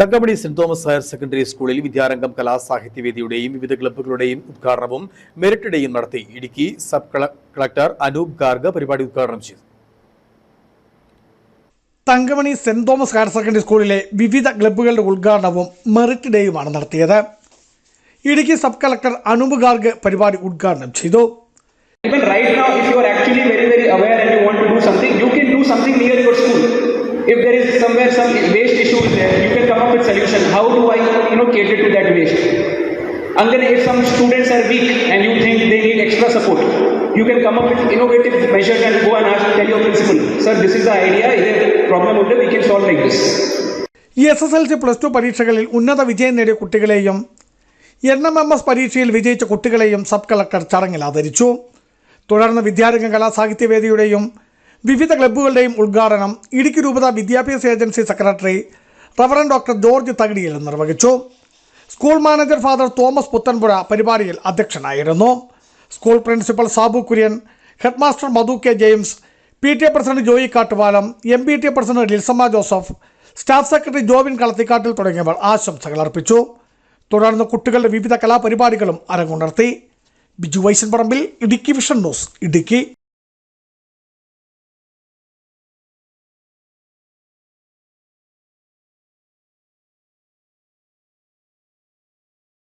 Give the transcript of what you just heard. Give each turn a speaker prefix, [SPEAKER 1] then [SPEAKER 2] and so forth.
[SPEAKER 1] Thankamani saint Thomas higher secondary സ്കൂളിൽ വിദ്യാരംഗം കലാസാഹിത്യവേദിയുടെയും വിവിധ ക്ലബ്ബുകളുടെയും ഉദ്ഘാടനവും മെറിറ്റ് ഡേയും നടത്തി. ഇടുക്കി സബ് കളക്ടർ അനൂപ് ഗാർഗ് പരിപാടി ഉദ്ഘാടനം ചെയ്തു.
[SPEAKER 2] Thankamani saint Thomas higher secondary സ്കൂളിലെ വിവിധ ക്ലബ്ബുകളുടെ ഉദ്ഘാടനവും മെറിറ്റ് ഡേയുമാണ് നടത്തിയത്. ഇടുക്കി സബ് കളക്ടർ അനൂപ് ഗാർഗ് പരിപാടി ഉദ്ഘാടനം ചെയ്തു.
[SPEAKER 3] Even right now, if you are actually very, very aware and you want to do something, you can do something near your school. If there is somewhere some waste issue is there, solution. How do I, you know, cater to that waste? Then if some students are weak and you think they need extra support, you can come up with innovative measures and go and ask, tell your principal, sir, this is the idea, is a problem, ഉണ്ട്, we can solve like this.
[SPEAKER 2] S S L C plus two പരീക്ഷകളിൽ ഉന്നത വിജയം നേടിയ കുട്ടികളെയും N M M S പരീക്ഷയിൽ വിജയിച്ച കുട്ടികളെയും sub collector ചടങ്ങിൽ ആദരിച്ചു തുടർന്ന് വിദ്യാരംഗം കലാസാഹിത്യവേദിയുടെയും വിവിധ ക്ലബ്ബുകളുടെയും ഉദ്ഘാടനം ഇടുക്കി രൂപത വിദ്യാഭ്യാസ agency secretary reverend doctor George Thakidiyil നിർവഹിച്ചു. School manager father Thomas Puthenpuzha പരിപാടിയിൽ അധ്യക്ഷനായിരുന്നു. School principal Sabu Kurian headmaster Madhu K James P T A president Joy Kattupalam M P T A president Lilsamma Joseph staff secretary Jobin Kalathikattil തുടങ്ങിയവർ ആശംസകൾ അർപ്പിച്ചു. തുടർന്ന് കുട്ടികളുടെ വിവിധ കലാപരിപാടികളും അരങ്ങുണർത്തി. Biju Vaishan Parambil Idukki vision news Idukki.